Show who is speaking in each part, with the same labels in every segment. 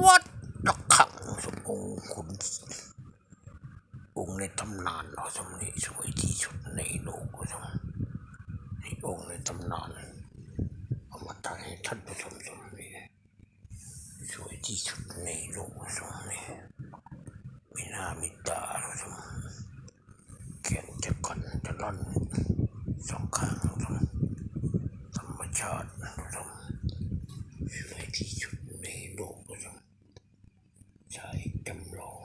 Speaker 1: วัดระฆังสมองค์คุณองค์ในตำนานเราสมนี้สวยที่สุดในโลกเราสมนี่องค์ในตำนานเอามาตั้งให้ท่านผู้ชมชมนี่สวยที่สุดในโลกสมนี่มีหน้ามีตาเราสมแขนจะกันจะล่อนสองข้างเราสมธรรมชาติเราสม สวยที่สุดในโลกเลยครับชายจำลอง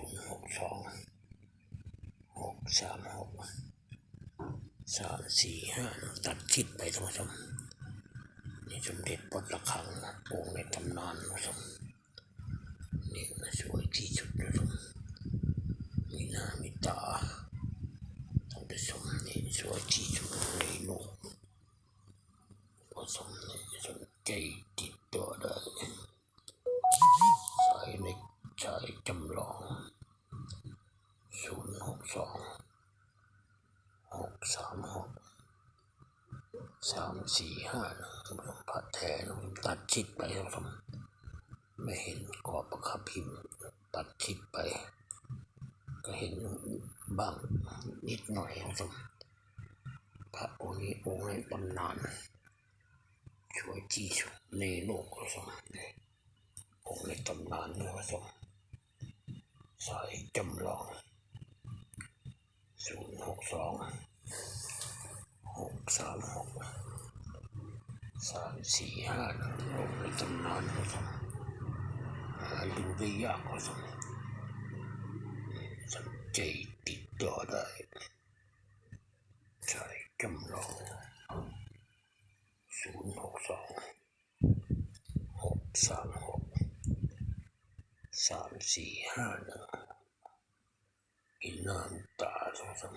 Speaker 1: ศูนย์หกสองหกสามหกสามสี่ห้าตัดชิดไปท่านผู้ชมนี่สมเด็จวัดระฆังองในตำนานนะครับนี่นะสวยที่สุดนะครับมีหน้ามีตาท่านผู้ชมนี่สวยที่ ศูนย์หกสองหกสามหกสามสี่ห้าลมพัดแทนตัดชิดไปครับผมไม่เห็นขอบประคับพิมพ์ตัดชิดไป ก็เห็นบ้างนิดหน่อยครับผมพระองค์นี้องค์ในตำนานช่วยที่สุดในโลกก็สมองค์ในตำนานนี่ก็สมสายจำลอง ศูนย์หกสองหกสามหกสามสี่ห้าองในตำนานก็สมหาดูได้ยากก็สมสังเกตติดต่อได้สายจำลองศูนย์หกสองหกสามหกสามสี่ห้าหนึ่งอินนามตา สม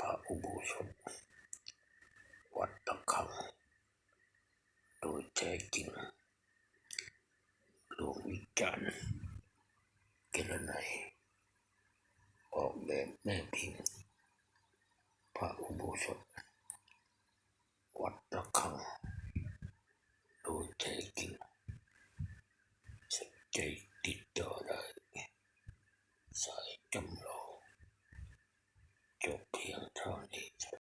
Speaker 1: พระอุโบสถวัดตะคังโดยแท้จริงหลวงวิจารณ์เกลนัยออกแบบแม่พิมพ์พระอุโบสถวัดตะคังโดยแท้จริงสนใจติดต่อได้สายจำลอง